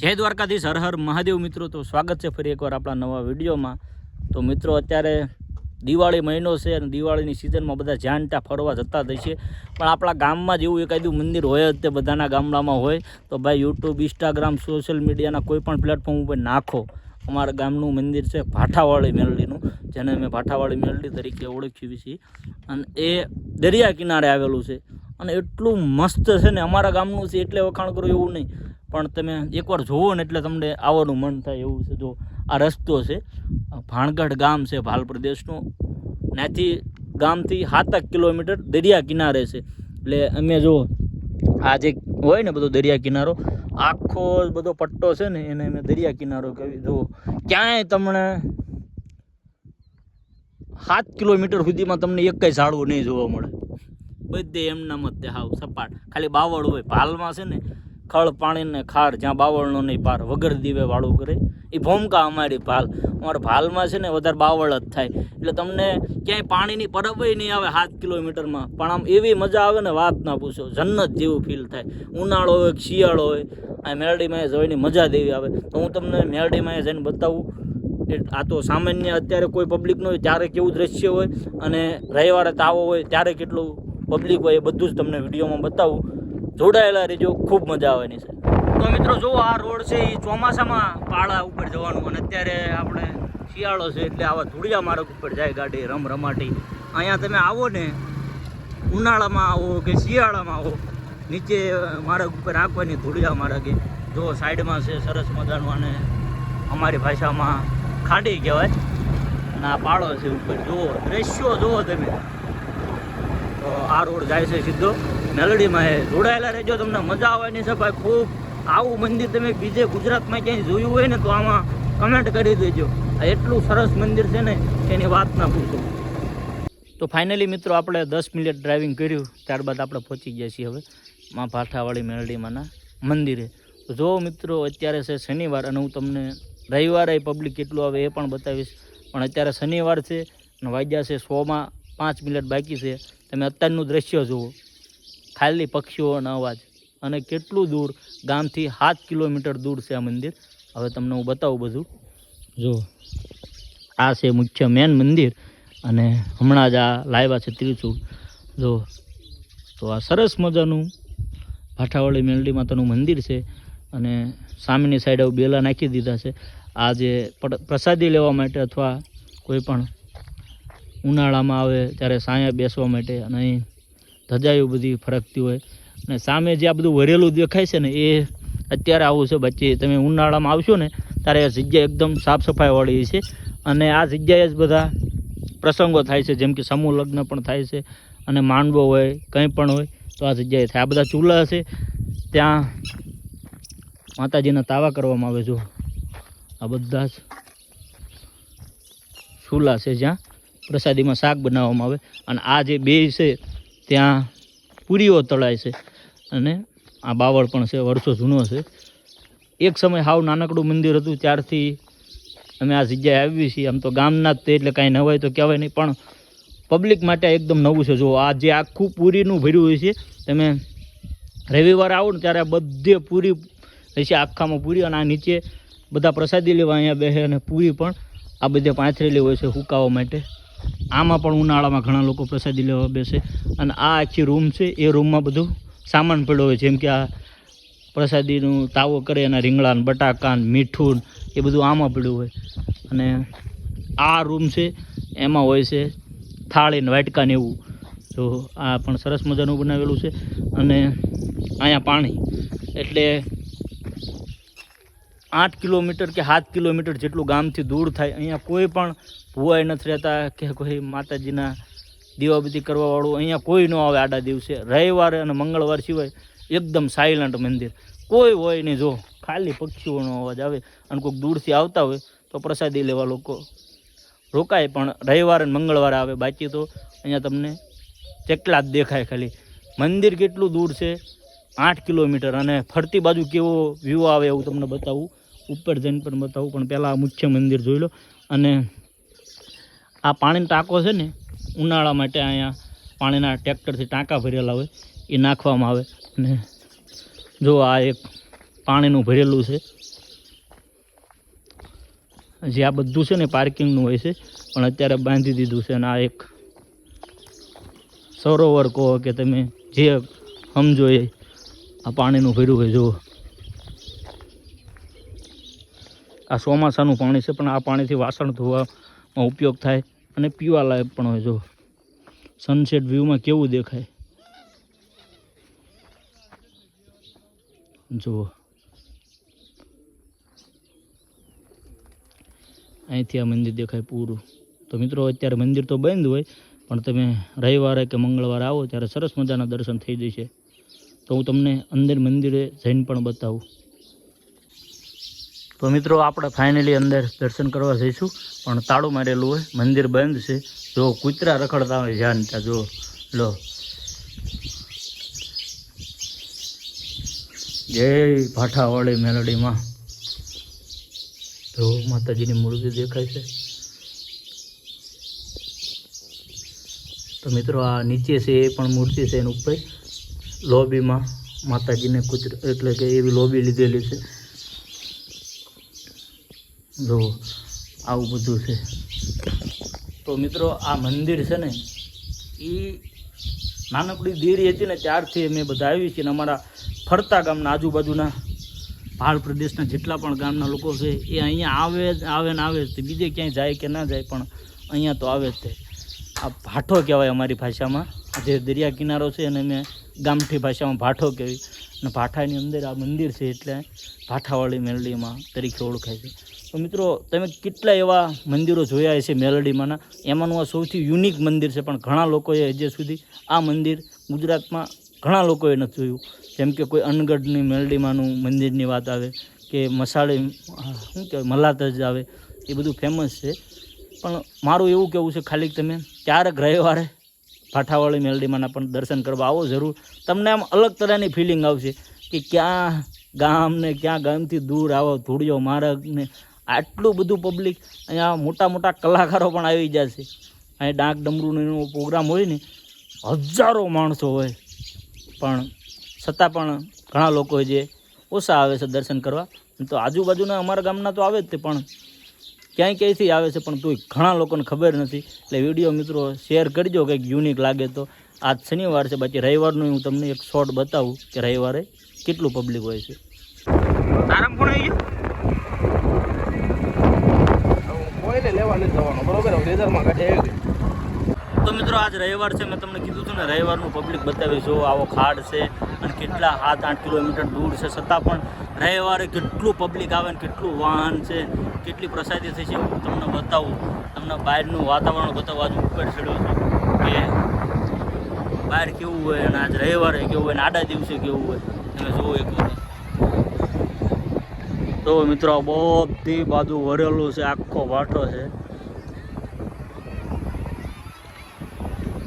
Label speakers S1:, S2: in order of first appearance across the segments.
S1: જય દ્વારકાધીશ, હર હર મહાદેવ મિત્રો. તો સ્વાગત છે ફરી એકવાર આપણા નવા વિડીયોમાં. તો મિત્રો, અત્યારે દિવાળી મહિનો છે અને દિવાળીની સિઝનમાં બધા જાણતા ફરવા જતા જ છે પણ આપણા ગામમાં જેવું એકાદું મંદિર હોય જ તે બધાના ગામડામાં હોય. તો ભાઈ યુટ્યુબ ઇન્સ્ટાગ્રામ સોશિયલ મીડિયાના કોઈ પણ પ્લેટફોર્મ ઉપર નાખો. અમારા ગામનું મંદિર છે ભાઠાવાળી મેલડીનું, જેને અમે ભાઠાવાળી મેલડી તરીકે ઓળખીએ છીએ. અને એ દરિયા કિનારે આવેલું છે. અને એટલું મસ્ત છે ને, અમારા ગામનું છે એટલે વખાણ કરું એવું નહીં. પણ તમે એકવાર જોવો ને એટલે તમને આવવાનું મન થાય એવું છે. જો આ રસ્તો છે ભાણગઢ ગામ છે ભાલ પ્રદેશનું ત્યાંથી ગામથી સાતક કિલોમીટર દરિયા કિનારે છે. એટલે અમે જો આ જે હોય ને બધો દરિયા કિનારો, આખો બધો પટ્ટો છે ને એને અમે દરિયા કિનારો કહેવી જો ક્યાંય તમને સાત કિલોમીટર સુધીમાં તમને એક કઈ ઝાડવું નહીં જોવા મળે. બધે એમના મતે હાવ સપાટ. ખાલી બાવળ હોય. ભાલમાં છે ને ખળ પાણીને ખાર, જ્યાં બાવળનો નહીં, પાર વગર દીવે વાળું કરે. એ ભૂમકા અમારી ભાલ. અમારા ભાલમાં છે ને વધારે બાવળ જ થાય. એટલે તમને ક્યાંય પાણીની પરબય નહીં આવે સાત કિલોમીટરમાં. પણ આમ એવી મજા આવે ને વાત ના પૂછો. જન્નત જેવું ફીલ થાય. ઉનાળો હોય શિયાળો હોય, આ મેરડીમાં જોઈને મજા દેવી આવે. તો હું તમને મેરડીમાં જઈને બતાવું. આ તો સામાન્ય અત્યારે કોઈ પબ્લિક ન હોય, ત્યારે કેવું દ્રશ્ય હોય અને રવિવારે તાવો હોય, ત્યારે કેટલું પબ્લિક હોય એ બધું જ તમને વિડીયોમાં બતાવું. જોડાયેલા રહેજો, ખૂબ મજા આવવાની છે. તો મિત્રો જો આ રોડ છે એ ચોમાસામાં પાળા ઉપર જવાનું અને અત્યારે આપણે શિયાળો છે એટલે આવા ધૂળિયા માર્ગ ઉપર જાય ગાડી રમ રમાટી અહીંયા તમે આવો ને, ઉનાળામાં આવો કે શિયાળામાં આવો, નીચે માર્ગ ઉપર આંકવાની ધૂળિયા માર્ગે. જો સાઈડમાં છે સરસ મજાનું અને અમારી ભાષામાં ખાડી કહેવાય. અને આ પાળો છે ઉપર. જુઓ, દ્રશ્યો જુઓ તમે. તો આ રોડ જાય છે સીધો. મેલડીમાં જોડાયેલા રહેજો, તમને મજા આવવાની છે ભાઈ. ખૂબ આવું મંદિર તમે બીજે ગુજરાતમાં ક્યાંય જોયું હોય ને તો આમાં કમેન્ટ કરી દેજો. આ એટલું સરસ મંદિર છે ને, એની વાત ના પૂછો. તો ફાઇનલી મિત્રો, આપણે દસ મિનિટ ડ્રાઇવિંગ કર્યું, ત્યારબાદ આપણે પહોંચી ગયા છીએ હવે માં ભાઠાવાળી મેલડીમાંના મંદિરે. જો મિત્રો, અત્યારે છે શનિવાર અને હું તમને રવિવારે પબ્લિક કેટલું આવે એ પણ બતાવીશ. પણ અત્યારે શનિવાર છે અને વાગ્યા છે સોમાં પાંચ મિનિટ બાકી છે. તમે અત્યારનું દ્રશ્ય જુઓ. ખાલી પક્ષીઓનો અવાજ. અને કેટલું દૂર? ગામથી સાત કિલોમીટર દૂર છે આ મંદિર. હવે તમને હું બતાવું બધું. જો, આ છે મુખ્ય મેન મંદિર. અને હમણાં જ આ લાવ્યા છે ત્રિશુળ જો, તો આ સરસ મજાનું ભાઠાવાળી મેલડી માતાનું મંદિર છે. અને સામેની સાઈડ બેલા નાખી દીધા છે. આ જે પ્રસાદી લેવા માટે અથવા કોઈ પણ ઉનાળામાં આવે ત્યારે સાયા બેસવા માટે અને અહીં ધજાયું બધી ફરકતી હોય. અને સામે જે આ બધું વરેલું દેખાય છે ને, એ અત્યારે આવું છે. બચ્ચે તમે ઉનાળામાં આવશો ને, ત્યારે આ જગ્યા એકદમ સાફ સફાઈવાળી છે. અને આ જગ્યાએ જ બધા પ્રસંગો થાય છે. જેમ કે સમૂહ લગ્ન પણ થાય છે અને માંડવો હોય, કંઈ પણ હોય, તો આ જગ્યાએ થાય. આ બધા ચૂલા છે. ત્યાં માતાજીના તાવા કરવામાં આવે જો આ બધા જ ચૂલા છે જ્યાં પ્રસાદીમાં શાક બનાવવામાં આવે. અને આ જે બે છે ત્યાં પૂરીઓ તળાય છે અને આ બાવળ પણ છે, વર્ષો જૂનો છે. એક સમય હાવ નાનકડું મંદિર હતું, ત્યારથી અમે આ જગ્યાએ આવી છીએ. આમ તો ગામના જ તે એટલે કાંઈ નવાય તો કહેવાય નહીં, પણ પબ્લિક માટે એકદમ નવું છે. જો આ જે આખું પૂરીનું ભર્યું હોય છે, તમે રવિવારે આવો ને ત્યારે બધે પૂરી હશે આખામાં પૂરી અને આ નીચે બધા પ્રસાદી લેવા અહીંયા બેસે અને પૂરી પણ આ બધે પાથરેલી હોય છે હુકાવા માટે. આમાં પણ ઉનાળામાં ઘણા લોકો પ્રસાદી લેવા બેસે. અને આ આખી રૂમ છે, એ રૂમમાં બધું સામાન પડ્યો હોય, જેમ કે આ પ્રસાદીનું તાવો કરે, એના રીંગણાને બટાકા મીઠું, એ બધું આમાં પડ્યું હોય. અને આ રૂમ છે, એમાં હોય છે થાળીને વાટકાને એવું. તો આ પણ સરસ મજાનું બનાવેલું છે. અને અહીંયા પાણી. એટલે આઠ કિલોમીટર કે સાત કિલોમીટર જેટલું ગામથી દૂર થાય, અહીંયા કોઈ પણ ભુવાઈ નથી રહેતા કે કોઈ માતાજીના દીવાબત્તી કરવાવાળું, અહીંયા કોઈ ન આવે આડા દિવસે. રવિવારે અને મંગળવાર સિવાય એકદમ સાયલન્ટ મંદિર. કોઈ હોય નહીં. જો ખાલી પક્ષીઓનો અવાજ આવે અને કોઈક દૂરથી આવતા હોય તો પ્રસાદી લેવા લોકો રોકાય. પણ રવિવારે અને મંગળવારે આવે. બાકી તો અહીંયા તમને કેટલા જ દેખાય ખાલી. મંદિર કેટલું દૂર છે? આઠ કિલોમીટર. અને ફરતી બાજુ કેવો વ્યૂ આવે એવું તમને બતાવું. ઉપર જઈને પણ બતાવું, પણ પહેલાં મુખ્ય મંદિર જોઈ લો. અને આ પાણીનો ટાંકો છે ને, ઉનાળા માટે અહીંયા પાણીના ટ્રેક્ટરથી ટાંકા ભરેલા હોય, એ નાખવામાં આવે. અને જો આ એક પાણીનું ભરેલું છે. જે આ બધું છે ને પાર્કિંગનું હોય છે, પણ અત્યારે બાંધી દીધું છે. અને આ એક સરોવર કહો કે તમે જે સમજો એ આ પાણીનું ભર્યું હોય, જુઓ. આ ચોમાસાનું પાણી છે, પણ આ પાણીથી વાસણ ધોવામાં ઉપયોગ થાય અને પીવા લાયક પણ હોય. જો સનસેટ વ્યૂમાં કેવું દેખાય? જુઓ અહીંથી આ મંદિર દેખાય પૂરું. તો મિત્રો, અત્યારે મંદિર તો બંધ હોય, પણ તમે રવિવારે કે મંગળવારે આવો ત્યારે સરસ મજાના દર્શન થઈ જશે. તો હું તમને અંદર મંદિરે જઈને પણ બતાવું. તો મિત્રો, આપણે ફાઇનલી અંદર દર્શન કરવા જઈશું. પણ તાળું મારેલું હોય, મંદિર બંધ છે. જો કૂતરા રખડતા હોય જ્યાં ત્યાં જો, લો. જય ભાઠાવાળી મેલડીમાં. જો માતાજીની મૂર્તિ દેખાય છે. તો મિત્રો, આ નીચે છે, એ પણ મૂર્તિ છે એની ઉપર. લોબીમાં માતાજીને કૂતરા, એટલે કે એવી લોબી લીધેલી છે. જો આવું બધું છે. તો મિત્રો, આ મંદિર છે ને એ નાનકડી દેરી હતી ને, ત્યારથી અમે બધા આવી છીએ અમારા ફરતા ગામના આજુબાજુના પહાડ પ્રદેશના જેટલા પણ ગામના લોકો છે, એ અહીંયા આવે જ, આવે ને આવે જ, તે બીજે ક્યાંય જાય કે ના જાય, પણ અહીંયા તો આવે જ તે. આ ભાઠો કહેવાય અમારી ભાષામાં. જે દરિયા કિનારો છે અને મેં ગામઠી ભાષામાં ભાઠો કહેવી અને ભાઠાની અંદર આ મંદિર છે એટલે ભાઠાવાળી મેલડીમાં તરીકે ઓળખાય છે. તો મિત્રો, તમે કેટલા એવા મંદિરો જોયા છે મેલડીમાંના? એમાંનું આ સૌથી યુનિક મંદિર છે, પણ ઘણા લોકોએ હજી સુધી આ મંદિર ગુજરાતમાં ઘણા લોકોએ નથી જોયું. જેમ કે કોઈ અનગઢની મેલડીમાંનું મંદિરની વાત આવે, કે મસાળી શું કહેવાય મલાતજ આવે, એ બધું ફેમસ છે. પણ મારું એવું કહેવું છે, ખાલી તમે ક્યારેક રવિવારે ભાઠાવાળી મેલડીમાંના પણ દર્શન કરવા આવો જરૂર. તમને આમ અલગ તરહની ફિલિંગ આવશે કે ક્યાં ગામને, ક્યાં ગામથી દૂર આવો, ધૂળિયો, માર્ગને, આટલું બધું પબ્લિક અહીંયા મોટા મોટા કલાકારો પણ આવી જશે. અહીં ડાક ડમરૂનો પ્રોગ્રામ હોય ને, હજારો માણસો હોય. પણ છતાં પણ ઘણા લોકો જે ઓછા આવે છે દર્શન કરવા. તો આજુબાજુના અમારા ગામના તો આવે જ તે પણ. ક્યાંય ક્યાંયથી આવે છે પણ તોય ઘણા લોકોને ખબર નથી. એટલે વીડિયો મિત્રો શેર કરજો કંઈક યુનિક લાગે તો. આજ શનિવાર છે બાકી રવિવારનું હું તમને એક શોર્ટ બતાવું કે રવિવારે કેટલું પબ્લિક હોય છે. તારામ કોણ આવી ગયું?
S2: કોઈને લેવા નથી જવાનો બરોબર? લેઝરમાં કાઢે
S1: તો મિત્રો આજ રવિવાર છે, મેં તમને કીધું હતું ને, રવિવારનું પબ્લિક બતાવી જો આવો ખાડ છે અને કેટલા સાત, આઠ કિલોમીટર દૂર છે, છતાં પણ રવિવારે કેટલું પબ્લિક આવે ને કેટલું વાહન છે, કેટલી પ્રસાદી થઈ છે, હું તમને બતાવું. તમને બહારનું વાતાવરણ બતાવું, આજે ઉપર ચડ્યો છું. કે બહાર કેવું હોય અને આજ રવિવારે કેવું હોય ને આડા દિવસે કેવું હોય, તમે જુઓ એક તો મિત્રો બધી બાજુ વરેલું છે, આખો વાટો છે.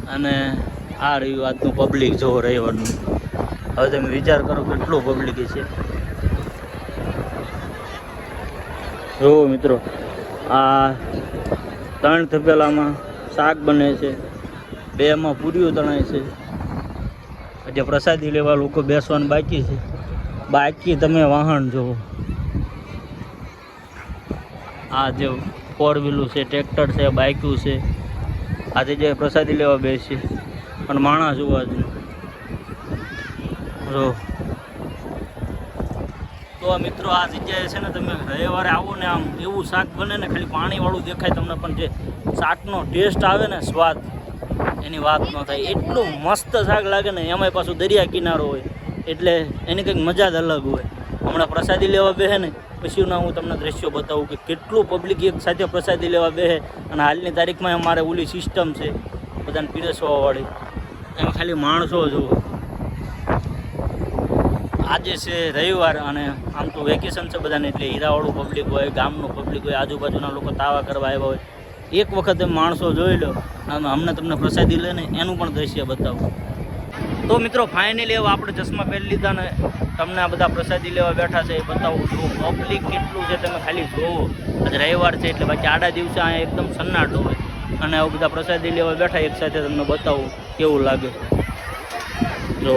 S1: અને આ રહ્યું આજનું પબ્લિક જો રવિવારનું હવે તમે વિચાર કરો કેટલું પબ્લિક છે. જુઓ મિત્રો, આ ત્રણ થપેલામાં શાક બને છે બેમાં પૂરીઓ તણાય છે. જે પ્રસાદી લેવા લોકો બેસવાનું બાકી છે. બાકી તમે વાહન જુઓ. આ જે ફોર વ્હીલું છે ટ્રેક્ટર છે બાઇકું છે. આજે જે પ્રસાદી લેવા બેસી. પણ માણસ જોવા જ તો આ મિત્રો, આ જગ્યાએ છે ને તમે રવિવારે આવો ને આમ એવું શાક બને ને ખાલી પાણીવાળું દેખાય તમને, પણ જે શાકનો ટેસ્ટ આવે ને સ્વાદ, એની વાત ન થાય. એટલું મસ્ત શાક લાગે ને, એમાંય પાછું દરિયા કિનારો હોય. એટલે એની કંઈક મજા જ અલગ હોય. હમણાં પ્રસાદી લેવા બેહે ને પછીના હું તમને દ્રશ્યો બતાવું કે કેટલું પબ્લિક એક સાથે પ્રસાદી લેવા બેસે અને હાલની તારીખમાં અમારે ઓલી સિસ્ટમ છે, બધાને પીરસવાવાળી એમાં ખાલી માણસો જુઓ. આજે છે રવિવાર અને આમ તો વેકેશન છે બધાને, એટલે હીરાવાળું પબ્લિક હોય, ગામનું પબ્લિક હોય, આજુબાજુના લોકો તાવા કરવા આવ્યા હોય. એક વખત એમ માણસો જોઈ લો અને અમને તમને પ્રસાદી લઈને એનું પણ દ્રશ્ય બતાવું. તો મિત્રો ફાઇનલી હવે આપણે ચશ્મા પહેરી લીધા ને તમને આ બધા પ્રસાદી લેવા બેઠા છે, એ બતાવું છું. પબ્લિક કેટલું છે તમે ખાલી જોવો આજે રવિવાર છે એટલે બાકી આડા દિવસે અહીંયા એકદમ સન્નાટો હોય. અને આવું બધા પ્રસાદી લેવા બેઠા, એક સાથે તમને બતાવું કેવું લાગે. જો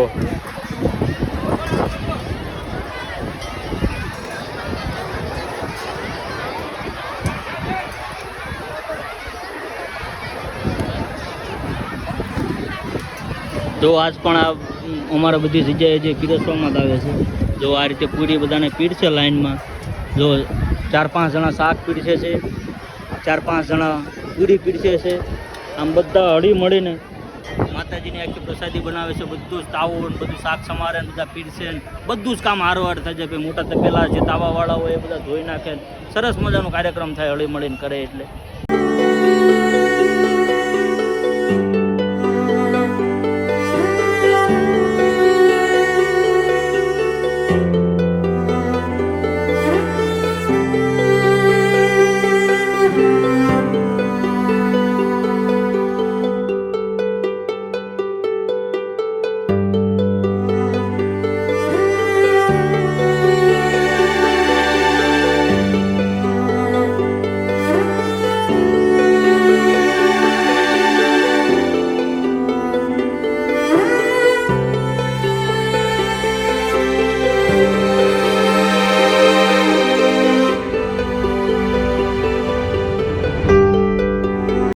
S1: જો આજ પણ આ અમારા બધી જગ્યાએ જે પીરસવામાં જ આવે છે, જો આ રીતે પૂરી બધાને પીરશે લાઈનમાં, જો ચાર પાંચ જણા શાક પીરસે છે, ચાર પાંચ જણા પૂરી પીરસે છે, આમ બધા હળી મળીને માતાજીની આખી પ્રસાદી બનાવે છે, બધું જ તાવો ને બધું શાક સમારે ને બધા પીરસે ને બધું જ કામ હારવાર થાય છે મોટા તપેલા જે તાવાવાળા હોય એ બધા ધોઈ નાખે સરસ મજાનો કાર્યક્રમ થાય હળી મળીને કરે એટલે.